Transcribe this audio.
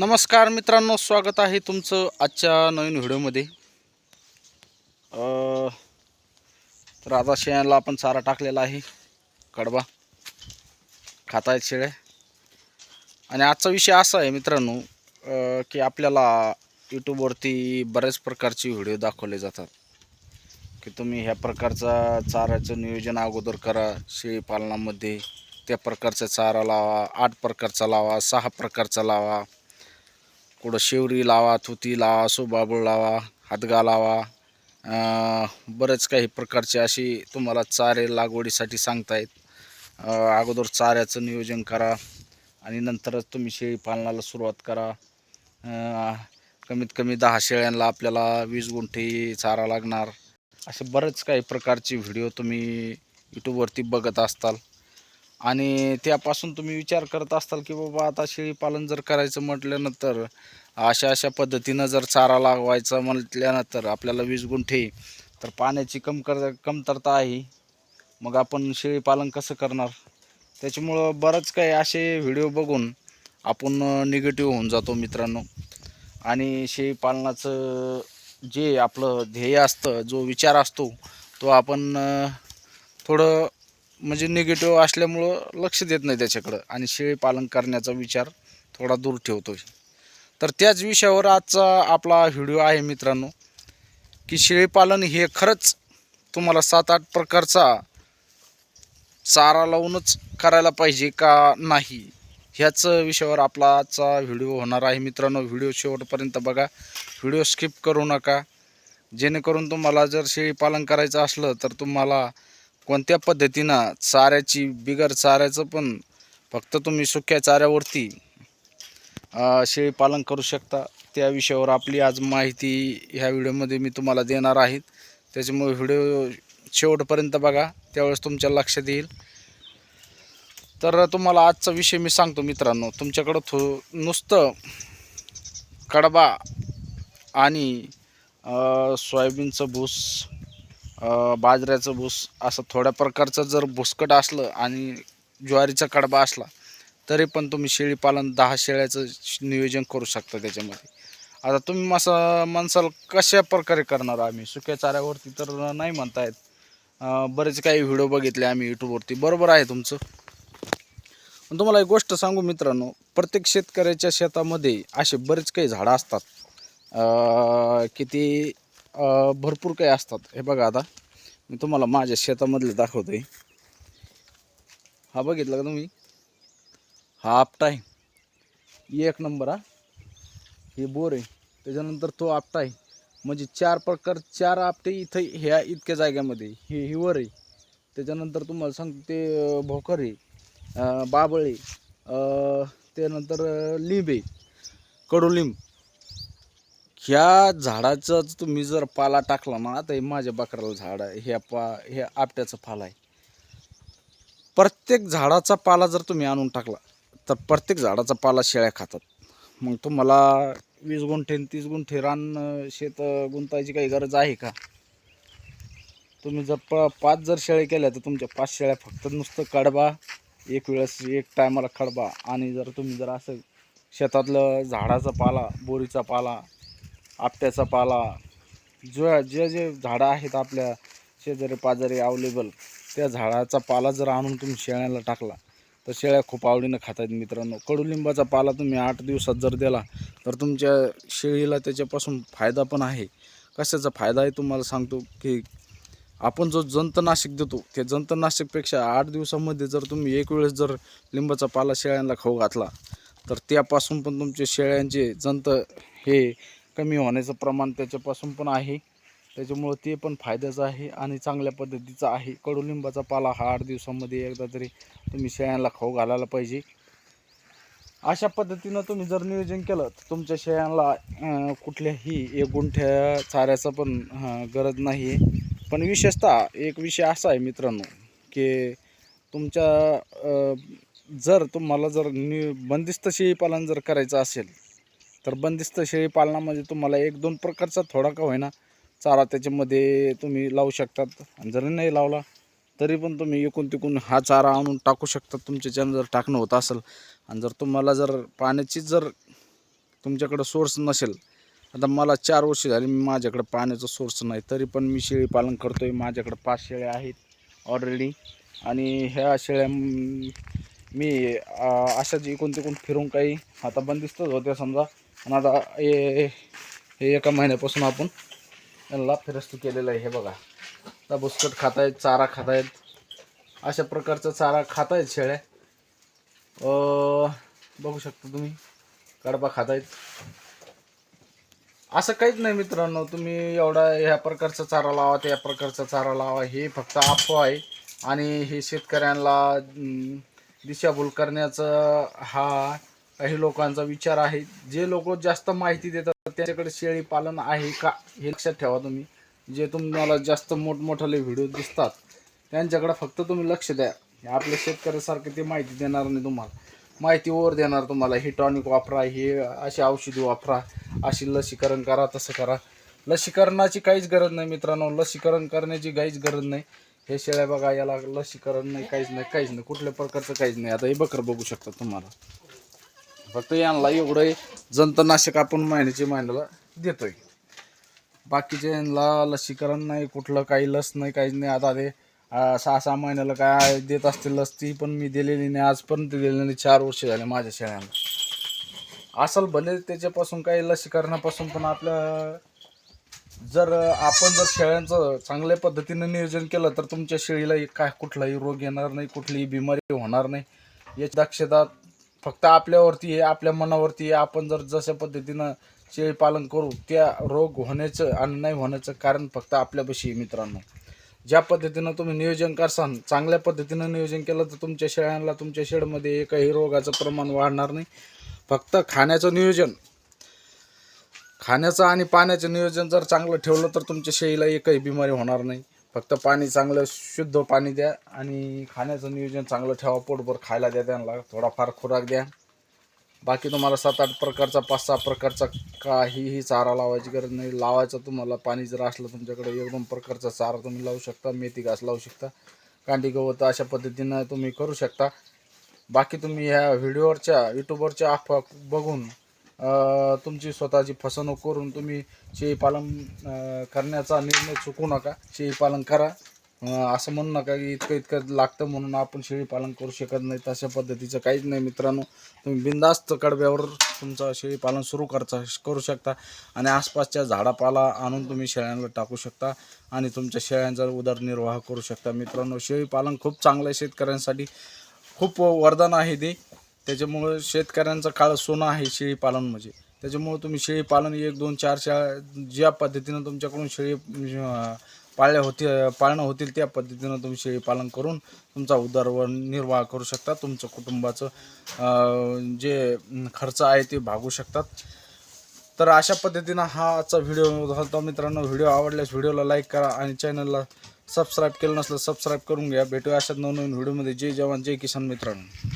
नमस्कार मित्रांनो स्वागत आहे तुमचं आजच्या नवीन व्हिडिओमध्ये. तर आता शेळ्याला आपण चारा टाकलेला आहे कडबा. खाता आहेत शेळ्या. आणि आजचा विषय असा आहे मित्रांनो की आपल्याला यूट्यूबवरती बऱ्याच प्रकारचे व्हिडिओ दाखवले जातात. की तुम्ही ह्या प्रकारचा चाराचं नियोजन अगोदर करा शेळीपालनामध्ये त्या प्रकारचा चारा लावा आठ प्रकारचा लावा सहा प्रकारचा लावा. कुठं शेवरी लावा थुती लावा सोबाबळ लावा हातगा लावा. बरेच काही प्रकारचे अशी तुम्हाला चारे लागवडीसाठी सांगतायत. अगोदर चाऱ्याचं नियोजन करा आणि नंतरच तुम्ही शेळी पालनाला सुरुवात करा. कमीत कमी दहा शेळ्यांना आपल्याला वीस गुंठे चारा लागणार. असे बरेच काही प्रकारचे व्हिडिओ तुम्ही यूट्यूबवरती बघत असताल. आणि त्यापासून तुम्ही विचार करत असताल की बाबा आता शेळीपालन जर करायचं म्हटल्यानंतर अशा अशा पद्धतीनं जर चारा लागवायचा म्हटल्यानंतर आपल्याला वीस गुंठे तर पाण्याची कमकर कमतरता आहे. मग आपण शेळीपालन कसं करणार? त्याच्यामुळं बरंच काही असे व्हिडिओ बघून आपण निगेटिव्ह होऊन जातो मित्रांनो. आणि शेळीपालनाचं जे आपलं ध्येय असतं जो विचार असतो तो आपण थोडं म्हणजे निगेटिव्ह असल्यामुळं लक्ष देत नाही त्याच्याकडं. आणि शेळी पालन करण्याचा विचार थोडा दूर ठेवतो तर त्याच विषयावर आजचा आपला व्हिडिओ आहे मित्रांनो की शेळीपालन हे खरंच तुम्हाला सात आठ प्रकारचा चारा लावूनच करायला पाहिजे का नाही ह्याच विषयावर आपला आजचा व्हिडिओ होणार आहे मित्रांनो. व्हिडिओ शेवटपर्यंत बघा. व्हिडिओ स्किप करू नका. जेणेकरून तुम्हाला जर शेळीपालन करायचं असलं तर तुम्हाला कोणत्या पद्धतीनं चाऱ्याची बिगर चाऱ्याचं पण फक्त तुम्ही सुक्या चाऱ्यावरती शेळीपालन करू शकता. त्या विषयावर आपली आज माहिती ह्या व्हिडिओमध्ये मी तुम्हाला देणार आहे. त्याच्यामुळे व्हिडिओ शेवटपर्यंत बघा. त्यावेळेस तुमच्या लक्षात येईल. तर तुम्हाला आजचा विषय मी सांगतो मित्रांनो. तुमच्याकडं थो नुसतं कडबा आणि सोयाबीनचं भूस बाजऱ्याचं भूस असं थोड्या प्रकारचं जर भुसकट असलं आणि ज्वारीचा कडबा असला तरी पण तुम्ही शेळीपालन दहा शेळ्याचं नियोजन करू शकता त्याच्यामध्ये. आता तुम्ही मासा माणसाला कशा प्रकारे करणार आम्ही? सुक्या चाऱ्यावरती तर नाही म्हणतायत. अं, बरेच काही व्हिडिओ बघितले आम्ही यूट्यूबवरती बरोबर आहे तुमचं? तुम्हाला एक गोष्ट सांगू मित्रांनो प्रत्येक शेतकऱ्याच्या शेतामध्ये असे बरेच काही झाडं असतात. किती भरपूर काही असतात. हे बघा आता. मी तुम्हाला माझ्या शेतामधले दाखवतो आहे हा बघितला का तुम्ही? हा आपटा आहे. एक नंबर हा. हे बोर आहे. त्याच्यानंतर तो आपटा आहे. म्हणजे चार प्रकार चार आपटे इथं ह्या इतक्या जाग्यामध्ये हे ही आहे. त्याच्यानंतर तुम्हाला सांगतो ते भोकर आहे. बाबळ आहे. त्यानंतर लिंब आहे. कडुलिंब. ह्या झाडाचा तुम्ही जर पाला टाकला ना तर हे माझ्या बकराला झाड आहे. ह्या पा हे आपट्याचं पाला आहे. प्रत्येक झाडाचा पाला जर तुम्ही आणून टाकला तर प्रत्येक झाडाचा पाला शेळ्या खातात. मग तुम्हाला वीस गुंठे आणि तीस गुंठे रान शेत गुंतायची काही गरज आहे का? तुम्ही जर प पाच जर शेळ्या केल्या तर तुमच्या पाच शेळ्या फक्त नुसतं कडबा एक वेळेस एक टायमाला खडबा आणि जर तुम्ही जर असं शेतातलं झाडाचा पाला बोरीचा पाला आपट्याचा पाला जो जे जे झाडं आहेत आपल्या शेजारी पाजारी अवेलेबल त्या झाडाचा पाला जर आणून तुम्ही शेळ्याला टाकला तर शेळ्या खूप आवडीनं खातात मित्रांनो. कडुलिंबाचा पाला तुम्ही आठ दिवसात जर दिला तर तुमच्या शेळीला त्याच्यापासून फायदा पण आहे. कशाचा फायदा आहे तुम्हाला सांगतो की आपण जो जंतनाशक देतो त्या जंतनाशकपेक्षा आठ दिवसामध्ये जर तुम्ही एक वेळेस जर लिंबाचा पाला शेळ्यांना खाऊ घातला तर त्यापासून पण तुमचे शेळ्यांचे जंत हे कमी होण्याचं प्रमाण त्याच्यापासून पण आहे. त्याच्यामुळं ते पण फायद्याचं आहे आणि चांगल्या पद्धतीचं आहे. कडुलिंबाचा पाला हा आठ दिवसामध्ये एकदा तरी तुम्ही शेळ्यांना खाऊ घालायला पाहिजे. अशा पद्धतीनं तुम्ही जर नियोजन केलं तर तुमच्या शेळ्यांना कुठल्याही एक गुंठ्या चाऱ्याचा पण गरज नाही आहे पण विशेषतः एक विषय असा आहे मित्रांनो की तुमच्या जर तुम्हाला जर नि बंदिस्त शेळीपालन जर करायचं असेल तर बंदिस्त शेळीपालनामध्ये म्हणजे तुम्हाला एक दोन प्रकारचा थोडा का होईना चारा त्याच्यामध्ये तुम्ही लावू शकतात. आणि जरी नाही लावला तरी पण तुम्ही इकून तिकून हा चारा आणून टाकू शकता तुमच्याच्यानं जर टाकणं होत असेल आणि जर तुम्हाला जर पाण्याची जर तुमच्याकडं सोर्स नसेल आता मला चार वर्ष झाली मी माझ्याकडे पाण्याचा सोर्स नाही तरी पण मी शेळी पालन करतो आहे माझ्याकडे पाच शेळ्या आहेत ऑलरेडी आणि ह्या शेळ्या मी अशाच इकून तिकून फिरून काही आता बंदिस्तच होत्या समजा. आणि आता हे हे एका महिन्यापासून आपण यांना फिरस्त केलेलं आहे हे बघा. आता बुसकट खातायत चारा खातायत. अशा प्रकारचा चारा खातायत शेळ्या. बघू शकता तुम्ही कडबा खातायत. असं काहीच नाही मित्रांनो तुम्ही एवढा ह्या प्रकारचा चारा लावा त्या प्रकारचा चारा लावा. हे फक्त अफवा आहे. आणि हे शेतकऱ्यांना दिशाभूल करण्याचा हा काही लोकांचा विचार आहे. जे लोक जास्त माहिती देतात त्यांच्याकडे शेळी पालन आहे का हे लक्षात ठेवा तुम्ही. जे तुम्हाला जास्त मोठमोठाले व्हिडिओ दिसतात त्यांच्याकडे फक्त तुम्ही लक्ष द्या. आपल्या शेतकऱ्यासारखे ते माहिती देणार नाही तुम्हाला. माहिती ओवर देणार तुम्हाला. हे टॉनिक वापरा हे अशी औषधी वापरा अशी लसीकरण करा तसं करा. लसीकरणाची काहीच गरज नाही मित्रांनो. लसीकरण करण्याची काहीच गरज नाही. हे शेळ्या बघा याला लसीकरण नाही काहीच नाही काहीच नाही. कुठल्या प्रकारचं काहीच नाही. आता हे बकर बघू शकता तुम्हाला. फक्त यांना एवढं जंतनाशक आपण महिन्याच्या महिन्याला देतोय. बाकीचे यांना लसीकरण नाही कुठलं काही लस नाही काहीच नाही. आता ते सहा सहा महिन्याला काय देत असतील लस ती पण मी दिलेली नाही आजपर्यंत दिलेली नाही. चार वर्ष झाले माझ्या शेळ्यांना असल भले त्याच्यापासून काही लसीकरणापासून पण आपलं जर आपण जर शेळ्यांचं चांगल्या पद्धतीनं नियोजन केलं तर तुमच्या शेळीला काय कुठलाही रोग येणार नाही कुठलीही बिमारी होणार नाही. याची दक्षता फक्त आपल्यावरती आहे आपल्या मनावरती आहे. आपण जर जशा पद्धतीनं शेळी पालन करू त्या रोग होण्याचं आणि नाही होण्याचं कारण फक्त आपल्यापाशी आहे मित्रांनो. ज्या पद्धतीनं तुम्ही नियोजन करसान चांगल्या पद्धतीनं नियोजन केलं तर तुमच्या शेळ्यांना तुमच्या शेडमध्ये एकही रोगाचं प्रमाण वाढणार नाही. फक्त खाण्याचं नियोजन. खाण्याचं आणि पाण्याचं नियोजन जर चांगलं ठेवलं तर तुमच्या शेळीला एकही बिमारी होणार नाही. फक्त पाणी चांगलं शुद्ध पाणी द्या आणि खाण्याचं नियोजन चांगलं ठेवा पोटभर खायला द्या त्यांना थोडाफार खुराक द्या. बाकी तुम्हाला सात आठ प्रकारचा पाच सहा प्रकारचा काहीही चारा लावायची गरज नाही. लावायचं तुम्हाला पाणी जर असलं तुमच्याकडे एक दोन प्रकारचा चारा तुम्ही लावू शकता मेथी घास लावू शकता कांडी गवत अशा पद्धतीनं तुम्ही करू शकता. बाकी तुम्ही ह्या व्हिडिओवरच्या यूट्यूबवरच्या अफवा बघून तुमची स्वतःची फसवणूक करून तुम्ही शेळीपालन करण्याचा निर्णय चुकू नका शेळीपालन करा. असं म्हणू नका की इतकं इतकं लागतं म्हणून आपण शेळीपालन करू शकत नाही. तशा पद्धतीचं काहीच नाही मित्रांनो. तुम्ही बिंदास्त कडब्यावर तुमचं शेळीपालन सुरू करता करू शकता. आणि आसपासच्या झाडापाला आणून तुम्ही शेळ्यांवर टाकू शकता. आणि तुमच्या शेळ्यांचा उदरनिर्वाह करू शकता. मित्रांनो शेळीपालन खूप चांगलं आहे शेतकऱ्यांसाठी. खूप वरदान आहे ते. त्याच्यामुळं शेतकऱ्यांचा काळ सोनं आहे शेळीपालन म्हणजे. त्याच्यामुळं तुम्ही शेळीपालन एक दोन चार चार ज्या पद्धतीनं तुमच्याकडून शेळी पाळल्या होती पाळणं होतील त्या पद्धतीनं तुम्ही शेळीपालन करून तुमचा उदरनिर्वाह करू शकता. तुमचं कुटुंबाचं जे खर्च आहे ते भागू शकतात. तर अशा पद्धतीनं हा आजचा व्हिडिओ होता मित्रांनो. व्हिडिओ आवडल्यास व्हिडिओला लाईक करा आणि चॅनलला सबस्क्राईब केलं नसलं सबस्क्राईब करून घ्या. भेटूया अशा नवनवीन व्हिडिओमध्ये. जय जवान जय किसान मित्रांनो.